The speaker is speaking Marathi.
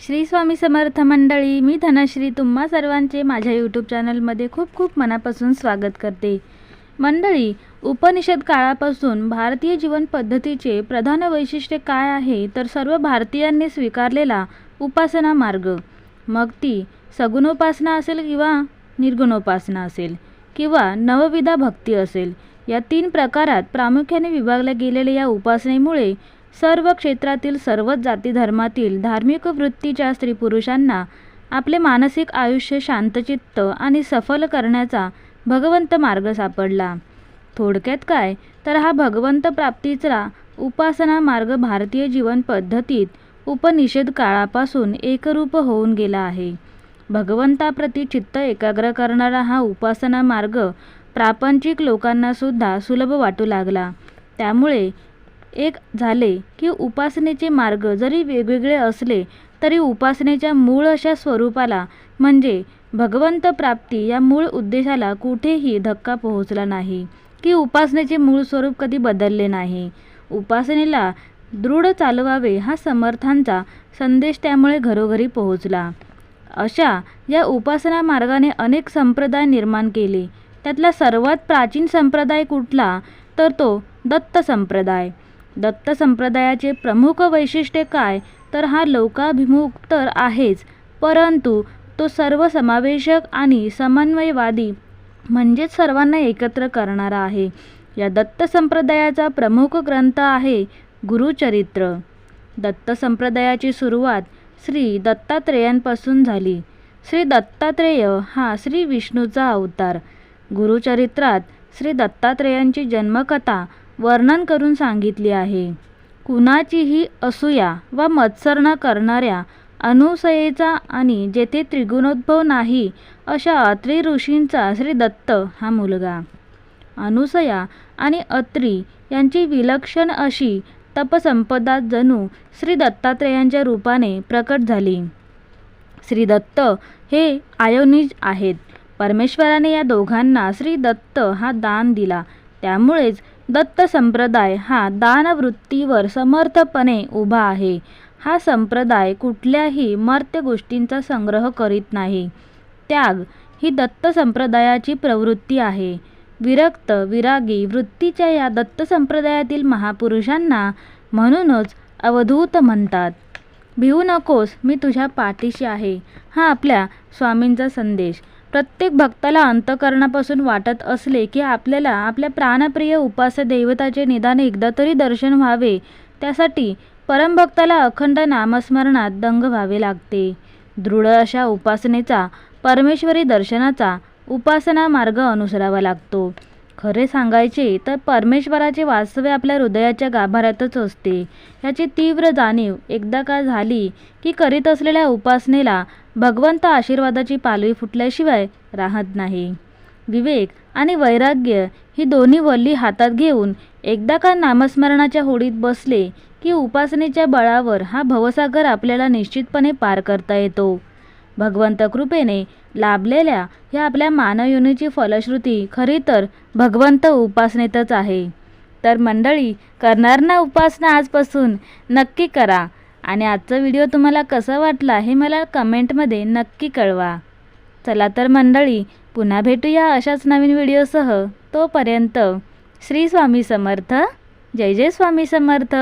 श्री स्वामी समर्थ मंडळी मी धनश्री तुम्हा सर्वांचे माझ्या यूट्यूब चॅनलमध्ये खूप खूप मनापासून स्वागत करते. मंडळी उपनिषद काळापासून भारतीय जीवन पद्धतीचे प्रधान वैशिष्ट्य काय आहे तर सर्व भारतीयांनी स्वीकारलेला उपासना मार्ग. मग ती सगुणोपासना असेल किंवा निर्गुणोपासना असेल किंवा नवविधा भक्ती असेल या तीन प्रकारात प्रामुख्याने विभागल्या गेलेल्या या उपासनेमुळे सर्व क्षेत्रातील सर्वच जाती धर्मातील धार्मिक वृत्तीच्या स्त्री पुरुषांना आपले मानसिक आयुष्य शांतचित्त आणि सफल करण्याचा भगवंत मार्ग सापडला. थोडक्यात काय? तर हा भगवंत प्राप्तीचा उपासना मार्ग भारतीय जीवन पद्धतीत उपनिषेध काळापासून एकरूप होऊन गेला आहे. भगवंताप्रती चित्त एकाग्र करणारा हा उपासना मार्ग प्रापंचिक लोकांनासुद्धा सुलभ वाटू लागला. त्यामुळे एक झाले की उपासनेचे मार्ग जरी वेगवेगळे असले तरी उपासनेच्या मूळ अशा स्वरूपाला म्हणजे भगवंत प्राप्ती या मूळ उद्देशाला कुठेही धक्का पोहोचला नाही की उपासनेचे मूळ स्वरूप कधी बदलले नाही. उपासनेला दृढ चालवावे हा समर्थांचा संदेश त्यामुळे घरोघरी पोहोचला. अशा या उपासना मार्गाने अनेक संप्रदाय निर्माण केले. त्यातला सर्वात प्राचीन संप्रदाय कुठला? तर तो दत्त संप्रदाय. दत्त संप्रदायाचे प्रमुख वैशिष्ट्य काय? तर हा लोकाभिमुख तर आहेच परंतु तो सर्वसमावेशक आणि समन्वयवादी म्हणजेच सर्वांना एकत्र करणारा आहे. या दत्त संप्रदायाचा प्रमुख ग्रंथ आहे गुरुचरित्र. दत्त संप्रदायाची सुरुवात श्री दत्तात्रेयांपासून झाली. श्री दत्तात्रेय हा श्री विष्णूचा अवतार. गुरुचरित्रात श्री दत्तात्रेयांची जन्मकथा वर्णन करून सांगितली आहे. कुणाचीही असूया व मत्सर न करणाऱ्या अनुसयेचा आणि जेथे त्रिगुणोद्भव नाही अशा अत्री ऋषींचा श्री दत्त हा मुलगा. अनुसया आणि अत्री यांची विलक्षण अशी तपसंपदा जणू श्री दत्तात्रेयांच्या रूपाने प्रकट झाली. श्री दत्त हे आयोनिज आहेत. परमेश्वराने या दोघांना श्री दत्त हा दान दिला. त्यामुळेच दत्त संप्रदाय हा दानवृत्तीवर समर्थपणे उभा आहे. हा संप्रदाय कुठल्याही मर्त्य गोष्टींचा संग्रह करीत नाही. त्याग ही दत्त संप्रदायाची प्रवृत्ती आहे. विरक्त विरागी वृत्तीच्या या दत्त संप्रदायातील महापुरुषांना म्हणूनच अवधूत म्हणतात. भिवू नकोस मी तुझ्या पाठीशी आहे. हा आपल्या स्वामींचा संदेश. प्रत्येक भक्ताला अंतकरणापासून वाटत असले की आपल्याला आपल्या प्राणप्रिय उपास्य दैवताचे निदान एकदा तरी दर्शन व्हावे. त्यासाठी परमभक्ताला अखंड नामस्मरणात दंग व्हावे लागते. दृढ अशा उपासनेचा परमेश्वरी दर्शनाचा उपासना मार्ग अनुसरावा लागतो. खरे सांगायचे तर परमेश्वराचे वास्तव्य आपल्या हृदयाच्या गाभाऱ्यातच असते. याची तीव्र जाणीव एकदा का झाली की करीत असलेल्या उपासनेला भगवंत आशीर्वादाची पालवी फुटल्याशिवाय राहत नाही. विवेक आणि वैराग्य ही दोन्ही वल्ली हातात घेऊन एकदा का नामस्मरणाच्या होडीत बसले की उपासनेच्या बळावर हा भवसागर आपल्याला निश्चितपणे पार करता येतो. भगवंत कृपेने लाभलेल्या ह्या आपल्या मानवयुनीची फलश्रुती खरी तर भगवंत उपासनेतच आहे. तर मंडळी करणार ना उपासना आजपासून नक्की करा आणि आजचा व्हिडिओ तुम्हाला कसा वाटला हे मला कमेंटमध्ये नक्की कळवा. चला तर मंडळी पुन्हा भेटूया अशाच नवीन व्हिडिओसह. तोपर्यंत श्री स्वामी समर्थ. जय जय स्वामी समर्थ.